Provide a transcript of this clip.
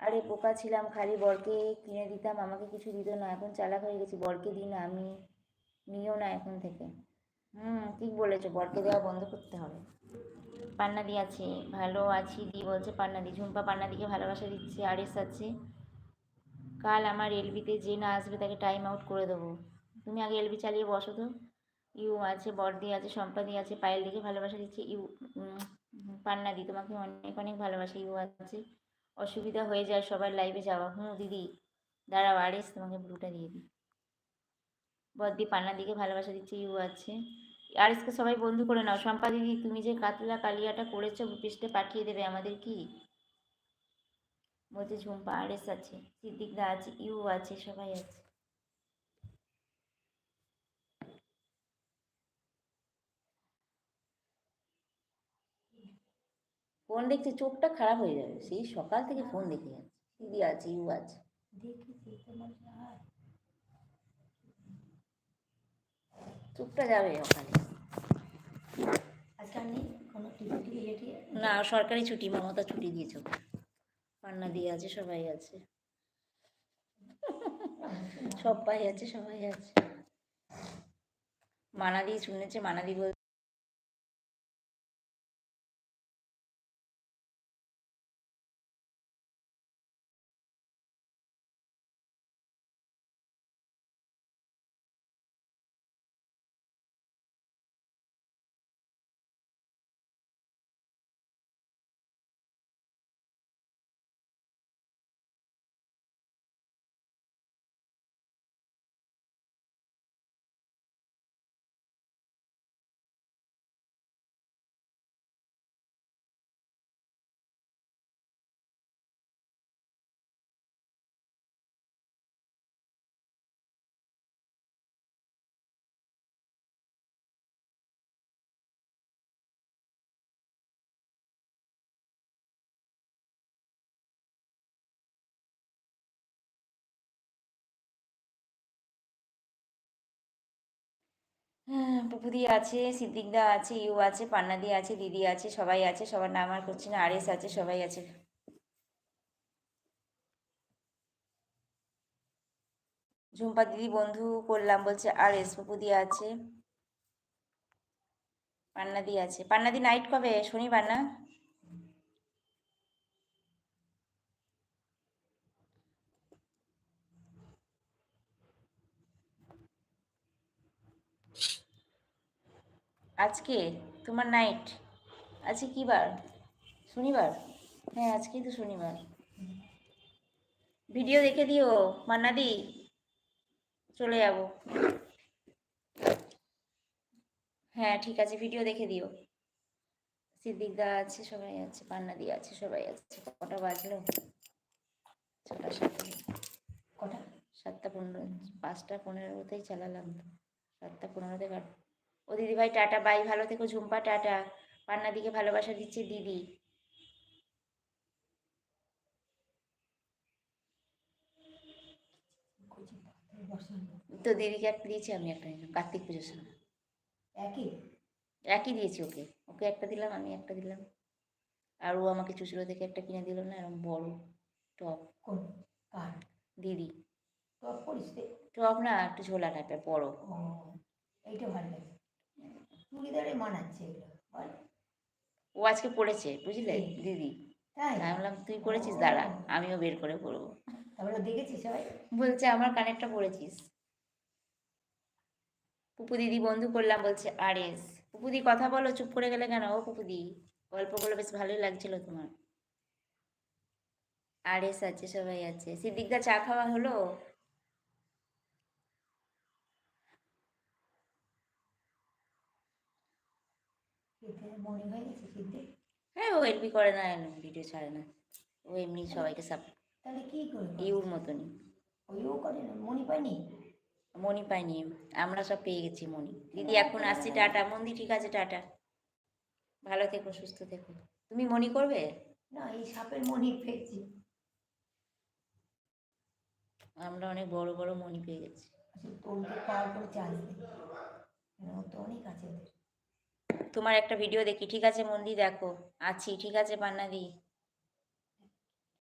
আরে বোকা ছিলাম খালি বরকে কিনে দিতাম আমাকে কিছু দিত না এখন চালাক হয়ে গেছি বরকে দিই না আমি নিও না এখন থেকে। হুম ঠিক বলেছ বরকে দেওয়া বন্ধ করতে হবে। পান্নাদি আছে ভালো আছি দি বলছে পান্নাদি ঝুম্পা পান্নাদিকে ভালোবাসা দিচ্ছে আরএস আছে। কাল আমার এলবিতে যে না আসবে তাকে টাইম আউট করে দেবো। তুমি আগে এলবি চালিয়ে বসো তো। ইউ আছে বর্দি আছে সম্পাদি আছে পায়েল দিকে ভালোবাসা দিচ্ছে ইউ পান্নাদি তোমাকে অনেক অনেক ভালোবাসা ইউ আছে। অসুবিধা হয়ে যায়, সবার লাইভে যাওয়া। হুম, দিদি, দাঁড়াও আরেস তোমাকে ব্লুটা দিয়ে দিই। বদ্দি পান্না দিকে ভালোবাসা দিচ্ছে, ইউ আছে। আরেসকে সবাই বন্ধু করে নাও। শম্পা দিদি, তুমি যে কাতলা কালিয়াটা করেছ পিসটা পাঠিয়ে দেবে আমাদের কি? বলছে, ঝুম্পা আরেস আছে সিদ্দিকদা আছে, ইউ আছে, সবাই আছে। ফোন দেখছে চোখটা খারাপ হয়ে যাবে। সেই সকাল থেকে ফোন দেখে যাচ্ছে। দিদি আছে ইউ আছে। চোখটা যাবে ওখানে। আজকে নেই কোনো টিভি টিভি এটি না সরকারি ছুটি মমতা ছুটি দিয়েছে। পান্না দিয়ে আছে সবাই আছে। সবাই আছে সবাই আছে। মানাদি শুনেছে মানাদি বল পুপুদি আছে, সিদ্দিকদা আছে, ইউ আছে, পান্নাদি আছে, দিদি আছে, সবাই আছে, সবার নাম আর করছি না আর এস আছে, সবাই আছে। ঝুম্পা দিদি বন্ধু করলাম, বলছে আর এস পুপুদি আছে, পান্নাদি আছে। পান্নাদি নাইট কবে? শনিবার না আজকে? তোমার নাইট আজকে কী বার? শনিবার? হ্যাঁ আজকেই তো শনিবার। ভিডিও দেখে দিও, মান্নাদি। চলে যাব। হ্যাঁ ঠিক আছে ভিডিও দেখে দিও। সিদ্দিকদা আছে, সবাই আছে পান্নাদি আছে, সবাই আছে। কটা বাজলো? ছটা সাতটা। কটা? সাতটা পনেরো, পাঁচটা পনেরোতেই চালালাম। সাতটা পনেরোতে কাট ও দিদি ভাই টাটা বাই ভালো থেকো ঝুম্পা টাটা। পান্নাদিকে ভালোবাসা দিচ্ছে দিদি। তো দিদিকে একটা দিয়েছি আমি একটা নিলাম কার্তিক পুজোর সময়। একই? একই দিয়েছি ওকে। ওকে একটা দিলাম আমি একটা দিলাম। আর ও আমাকে চুচড়ো থেকে একটা কিনে দিল না এরকম বড় টপ। দিদি। টপ না একটু ঝোলা টাইপের বড়। এইটা ভালো লাগে। চুড়িদারে মানাচ্ছে এগুলো বল। ও আজকে পড়েছে বুঝলে? দিদি। তাই? আমি বললাম তুই করেছিস দাঁড়া আমিও বের করে পড়ব। তারপরে দেখেছিস সবাই? বলছে আমার কানেরটা পড়েছিস। পুপু দিদি বন্ধু করলাম বলছে আর এস পুপুদি কথা বলো চুপ করে গেলে কেন ও পুপুদি গল্পগুলো বেশ ভালোই লাগছিল তোমার। আর এস আছে সবাই আছে। সিদ্দিকদা চা খাওয়া হলো? মনে হয়ে হ্যাঁ ও এলবি করে না ভিডিও ছাড়ে না। ও এমনি সবাইকে সাপোর্ট তাহলে কি করে করে? ইউর মতনই। ওইও করে না মনে পায়নি? মনি পাইনি আমরা সব পেয়ে গেছি মনি দিদি এখন আসছি টাটা। মন্দি ঠিক আছে টাটা। ভালো থেকো সুস্থ থেকো। তুমি মনি করবে? না এই সাপের মনি পেয়েছি। আমরা অনেক বড় বড় মনি পেয়ে গেছি। আসলে তোলতে পাওয়ার পর চার্জ নেই তো অনেক আছে ওদের। তোমার একটা ভিডিও দেখি ঠিক আছে মন্দি? দেখো। আছি ঠিক আছে পান্নাদি?